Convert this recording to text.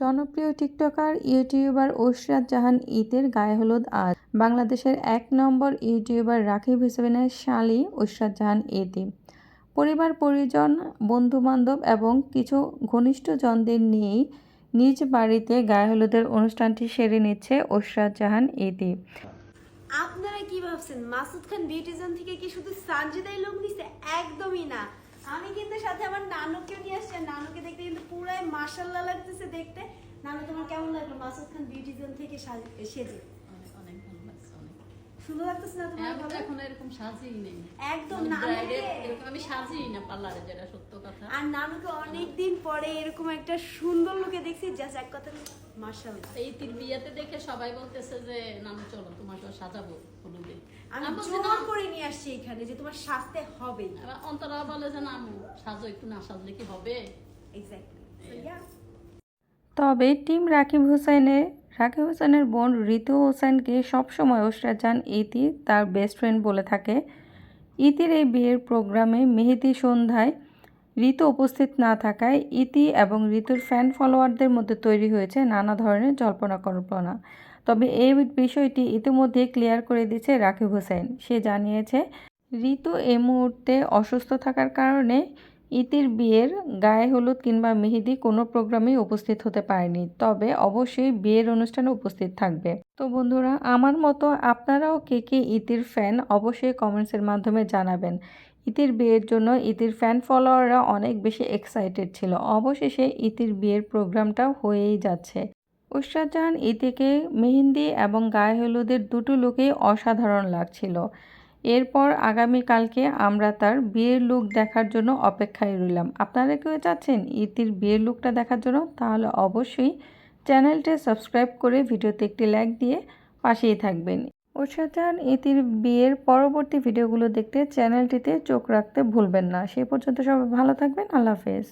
জনপ্রিয় TikToker YouTuber ঐশরাত জাহান ঈদের গায়ে হলুদ আজ। বাংলাদেশের এক নম্বর ইউটিউবার রাকিব হুসেনের শালি ঐশরাত জাহান ঈদি পরিবার পরিজন বন্ধুবান্ধব এবং কিছু ঘনিষ্ঠ জনদের নিয়েই নিজ বাড়িতে গায়ে হলুদের অনুষ্ঠানটি সেরে নিচ্ছে ঐশরাত জাহান ঈদি আপনারা কি ভাবছেন? মাসুদ খান বিউটিজন থেকে কি শুধু সানজিদাই লোক নিছে? একদমই না। আমি কিন্তু সাথে আমার নানুকেও নিয়ে আসছি নানুকে দেখতে পুরাই মাশাল্লাহ লাগতেছে দেখতে। নানু তোমার কেমন লাগল? মাসুদ খান বিউটিজম থেকে সেজে অনেক অনেক ভালো লাগছে অনেক। সুন্দর লাগতেছে না তোমার হ্যাঁ, আমি তো ভালো? এখন এরকম সাজিই নেই। একদম মানে না bride এর আমাকে- এরকম আমি সাজিই না পার্লারে যেটা সত্য কথা। আর নানুকে অনেকদিন পরে এরকম একটা সুন্দর লোকে দেখছি জাস্ট এক কথা মাশাল্লাহ এই তির বিয়েতে দেখে সবাই বলতেছে যে নাম চলো তোমাকে সাজাবো হলুদে। আমি আমি জোর করে নিয়ে আসছি এখানে যে তোমার সাজতে এবার অন্তরা বলে যে নামু সাজো একটু না সাজলে কি হবে? এক্স্যাক্টলি তবে টিম রাকিব হোসেনের রাকিব হোসেনের বোন ঋতু হোসেনকে সবসময় ঐশরাত জাহান ইতি তার বেস্ট ফ্রেন্ড বলে থাকে। ইতির এই বিয়ের প্রোগ্রামে মেহেদি সন্ধ্যায় ঋতু উপস্থিত না থাকায় ইতি এবং ঋতুর ফ্যান ফলোয়ারদের মধ্যে তৈরি হয়েছে নানা ধরনের জল্পনা কল্পনা। তবে এই বিষয়টি ইতিমধ্যে ক্লিয়ার করে দিয়েছে রাকিব হোসেন। সে জানিয়েছে ঋতু এই মুহূর্তে অসুস্থ থাকার কারণে ইতির বিয়ের গায়ে হলুদ কিংবা মেহেদি কোনো প্রোগ্রামেই উপস্থিত হতে পারেনি, তবে অবশ্যই বিয়ের অনুষ্ঠানে উপস্থিত থাকবে। তো বন্ধুরা, আমার মতো আপনারাও কে কে ইতির ফ্যান অবশ্যই কমেন্টসের মাধ্যমে জানাবেন। ইতির বিয়ের জন্য ইতির ফ্যান ফলোয়াররা অনেক বেশি এক্সাইটেড ছিল। অবশেষে ইতির বিয়ের প্রোগ্রামটাও হয়েই যাচ্ছে। ঐশ্বর জাহান ইতিকে মেহেন্দি এবং গায়ে হলুদের দুটো লুকেই অসাধারণ লাগছিল। এরপর আগামীকালকে আমরা তার বিয়ের লুক দেখার জন্য অপেক্ষায় রইলাম। আপনারা কেউ চাচ্ছেন ইতির বিয়ের লুকটা দেখার জন্য? তাহলে অবশ্যই চ্যানেলটি সাবস্ক্রাইব করে ভিডিওতে একটি লাইক দিয়ে পাশেই থাকবেন। জাহান ইতির বিয়ের পরবর্তী ভিডিওগুলো দেখতে চ্যানেলটিতে চোখ রাখতে ভুলবেন না। সে পর্যন্ত সবাই ভালো থাকবেন। আল্লাহ হাফেজ।